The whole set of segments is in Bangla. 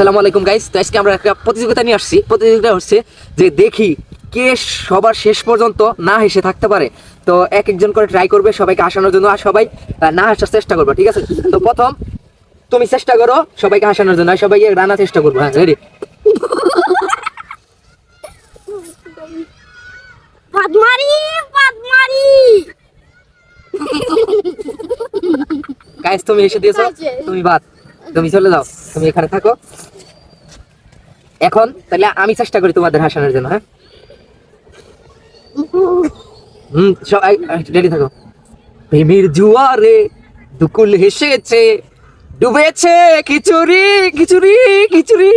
আসসালামু আলাইকুম গাইস তো আজকে আমরা একটা প্রতিযোগিতা নিয়ে আসছি। প্রতিযোগিতা হচ্ছে যে দেখি কে সবার শেষ পর্যন্ত না হেসে থাকতে পারে। তো এক একজন করে ট্রাই করবে সবাইকে হাসানোর জন্য আর সবাই না হাসার চেষ্টা করবে ঠিক আছে? তো প্রথম তুমি চেষ্টা করো সবাইকে হাসানোর জন্য আর সবাইকে চেষ্টা করব। হ্যাঁ রেডি গাইস তুমি এসে দিয়েছ তুমি বাদ। তুমি চলে যাও, তুমি এখানে থাকো। এখন তাহলে আমি চেষ্টা করি তোমাদের হাসানোর জন্য হ্যাঁ? হুম সবাই রেডি থাকো। প্রেমের জুয়ারে দুকুল হেসেছে, ডুবেছে খিচুড়ি খিচুড়ি খিচুড়ি।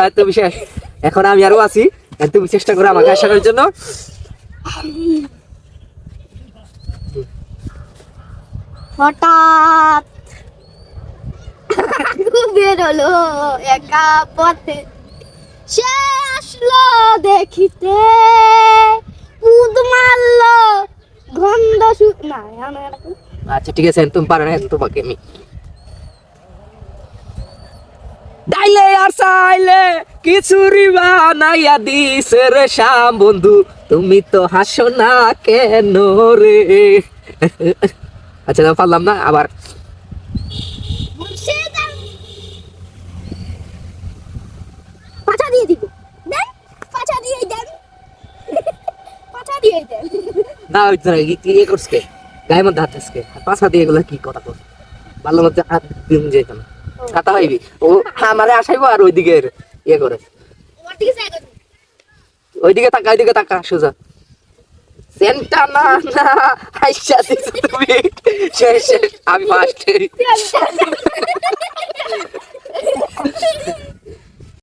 আর তুমি শেষ এখন আমি আরও আছি তুমি চেষ্টা করো আমাকে হাসানোর জন্য। হঠাৎ বেরোলো একা পথে। সে আসলো দেখিতে মারলো, গন্ধ আচ্ছা ঠিক আছে তুমি পারো না তোমাকে আমি। ডাইলে আর চাইলে কিছুরি বানাইয়া দিছে রে শ্যাম বন্ধু, তুমি তো হাসো না কেন রে? আচ্ছা পারলাম না, আবার। দিয়ে দিব। দেন পাছা দিয়ে দেন। পাছা দিয়ে দেন। না ওই তোরা ইয়ে করছে গায়ে মধ্যে হাত আজকে পাশা দিয়ে এগুলো কি কথা কর ভালো মধ্যে হাত দিন যেত না। ছাতা হইবি ও আমারে আসাইবো আর ওইদিকে ইয়ে করে। ওইদিকে তাকা ওইদিকে তাকা সোজা। সেন্টা না না আইসা দিছো তুমি। শেষ শেষ আমি ফার্স্ট